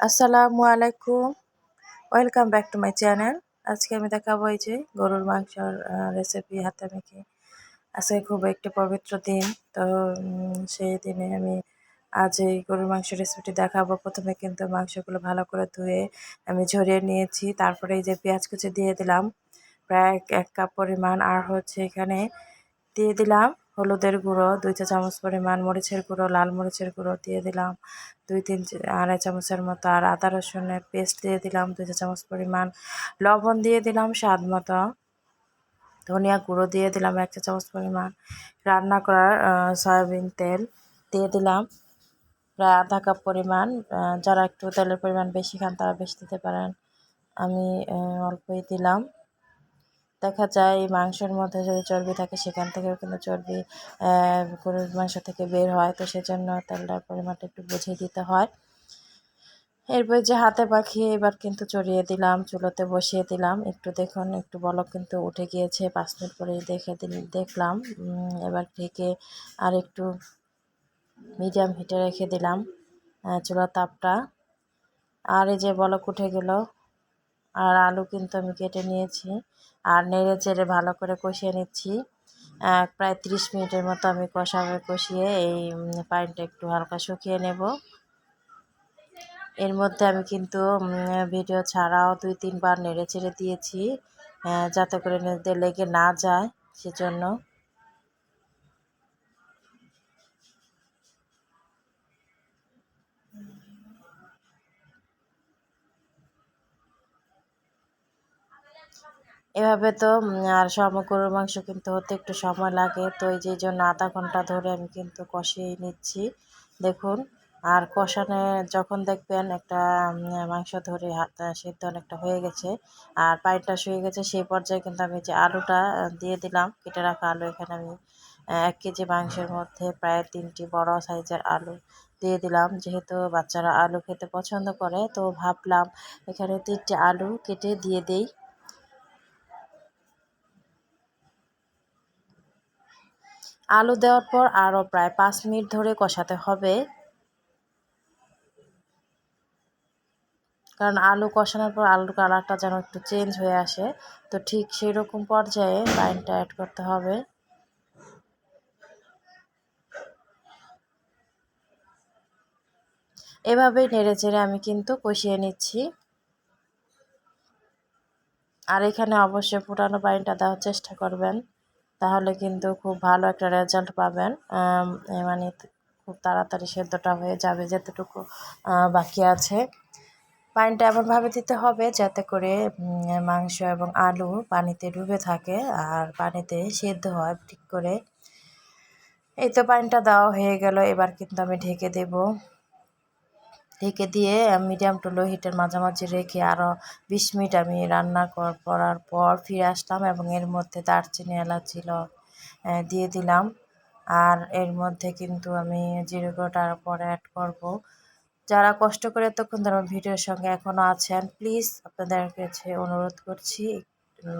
আসসালামু আলাইকুম। Welcome back to my channel আজকে আমি দেখাবো এই যে গরুর মাংসর রেসিপি হাতে মেখে। আজকে খুব একটি পবিত্র দিন, তো সেই দিনে আমি আজ এই গরুর মাংস রেসিপিটি দেখাবো। প্রথমে কিন্তু মাংসগুলো ভালো করে ধুয়ে আমি ঝরিয়ে নিয়েছি। তারপরে এই যে পেঁয়াজ কুচি দিয়ে দিলাম। প্রায় এক কাপ পরিমাণ। আর হচ্ছে এখানে দিয়ে দিলাম হলুদের গুঁড়ো, দুই চা চামচ পরিমাণ মরিচের গুঁড়ো, লাল মরিচের গুঁড়ো দিয়ে দিলাম। দুই, তিন আড়াই চামচের মতো আর আদা রসুনের পেস্ট দিয়ে দিলাম। দুই চা চামচ পরিমাণ লবণ দিয়ে দিলাম স্বাদ মতো। ধনিয়া গুঁড়ো দিয়ে দিলাম এক চা চামচ পরিমাণ। রান্না করার সয়াবিন তেল দিয়ে দিলাম। প্রায় আধা কাপ পরিমাণ যারা একটু তেলের পরিমাণ বেশি খান তারা বেশি দিতে পারেন। আমি অল্পই দিলাম। দেখা যায় মাংসের মধ্যে যদি চর্বি থাকে, সেখান থেকেও কিন্তু চর্বি গরুর মাংস থেকে বের হয়। তো সেজন্য তেলটার পরিমাণটা একটু বুঝিয়ে দিতে হয়। এরপর যে হাতে পাখিয়ে এবার কিন্তু চড়িয়ে দিলাম, চুলোতে বসিয়ে দিলাম। একটু দেখুন, একটু বলক কিন্তু উঠে গিয়েছে, পাঁচ মিনিট পরে দেখে দেখলাম। এবার ঢেকে আর একটু মিডিয়াম হিটে রেখে দিলাম চুলার তাপটা। আর এই যে বলক উঠে গেল আর আলু কিন্তু আমি কেটে নিয়েছি আর নেড়ে চেড়ে ভালো করে কষিয়ে নিচ্ছি। প্রায় ত্রিশ মিনিটের মতো আমি কষাবে কষিয়ে এই পানিটা একটু হালকা শুকিয়ে নেব। এর মধ্যে আমি কিন্তু ভিডিও ছাড়াও দুই, তিনবার নেড়ে চেড়ে দিয়েছি যাতে করে লেগে না যায় সেজন্য। এভাবে তো আর গরুর মাংস কিন্তু হতে একটু সময় লাগে। তো এই যে জন্য আধা ঘণ্টা ধরে আমি কিন্তু কষিয়ে নিচ্ছি। দেখুন, আর কষানে যখন দেখবেন একটা মাংস ধরে সিদ্ধ অনেকটা হয়ে গেছে, আর পাইপটা শুয়ে গেছে, সেই পর্যায়ে কিন্তু আমি যে আলুটা দিয়ে দিলাম, কেটে রাখা আলু এখানে আমি এক কেজি মাংসের মধ্যে প্রায় তিনটি বড় সাইজের আলু দিয়ে দিলাম। যেহেতু বাচ্চারা আলু খেতে পছন্দ করে, তো ভাবলাম এখানে তিনটি আলু কেটে দিয়ে দেই। আলু দেওয়ার পর আরও প্রায় পাঁচ মিনিট ধরে কষাতে হবে। কারণ আলু কষানোর পর আলুর কালারটা যেন একটু চেঞ্জ হয়ে আসে। তো ঠিক সেই রকম পর্যায়ে লাইনটা অ্যাড করতে হবে। এভাবেই নেড়ে চেড়ে আমি কিন্তু কষিয়ে নিচ্ছি। আর এখানে অবশ্যই ফুটানো পানিটা দেওয়ার চেষ্টা করবেন। তাহলে কিন্তু খুব ভালো একটা রেজাল্ট পাবেন। মানে খুব তাড়াতাড়ি সেদ্ধটা হয়ে যাবে যতটুকু বাকি আছে। পানিটা এমনভাবে দিতে হবে যাতে করে মাংস এবং আলু পানিতে ডুবে থাকে আর পানিতে সেদ্ধ হয় ঠিক করে। এই তো পানিটা দেওয়া হয়ে গেল, এবার কিন্তু আমি ঢেকে দেব। ঢেকে দিয়ে মিডিয়াম টু লো হিটের মাঝামাঝি রেখে আরও বিশ মিনিট আমি রান্না করার পর ফিরে আসলাম এবং এর মধ্যে দারচিনি এলাচ ছিল দিয়ে দিলাম। আর এর মধ্যে কিন্তু আমি জিরে গুঁড়োটার পরে অ্যাড করব। যারা কষ্ট করে এতক্ষণ ধরে ভিডিওর সঙ্গে এখনও আছেন প্লিজ আপনাদের কাছে অনুরোধ করছি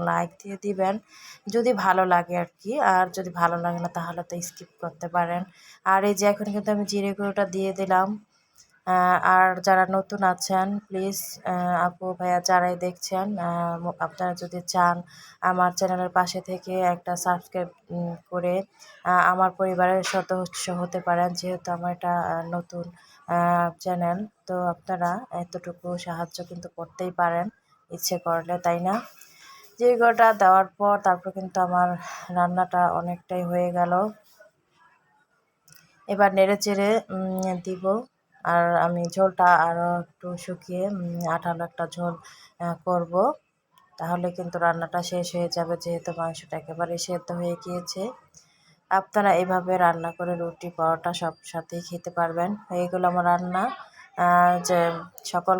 লাইক দিয়ে দিবেন। যদি ভালো লাগে আর কি, আর যদি ভালো লাগে না তাহলে তো স্কিপ করতে পারেন। আর এই যে এখন কিন্তু আমি জিরে গুঁড়োটা দিয়ে দিলাম। আর যারা নতুন আছেন প্লিজ আপু ভাইয়া যারাই দেখছেন আপনারা যদি চান আমার চ্যানেলের পাশে থেকে একটা সাবস্ক্রাইব করে আমার পরিবারের সদস্য হতে পারেন, যেহেতু আমার এটা নতুন চ্যানেল, তো আপনারা এতটুকু সাহায্য কিন্তু করতেই পারেন, ইচ্ছে করলে, তাই না? জিরগোটা দেওয়ার পর তারপর কিন্তু আমার রান্নাটা অনেকটাই হয়ে গেল। এবার নেড়ে চেড়ে দিব। আর আমি ঝোলটা আরও একটু শুকিয়ে আঠালো একটা ঝোল করব। তাহলে কিন্তু রান্নাটা শেষ হয়ে যাবে যেহেতু মাংসটা একেবারে সেদ্ধ হয়ে গিয়েছে। আপনারা এভাবে রান্না করে রুটি, পরোটা সব সাথেই খেতে পারবেন। এইগুলো গেলো আমার রান্না। যে সকল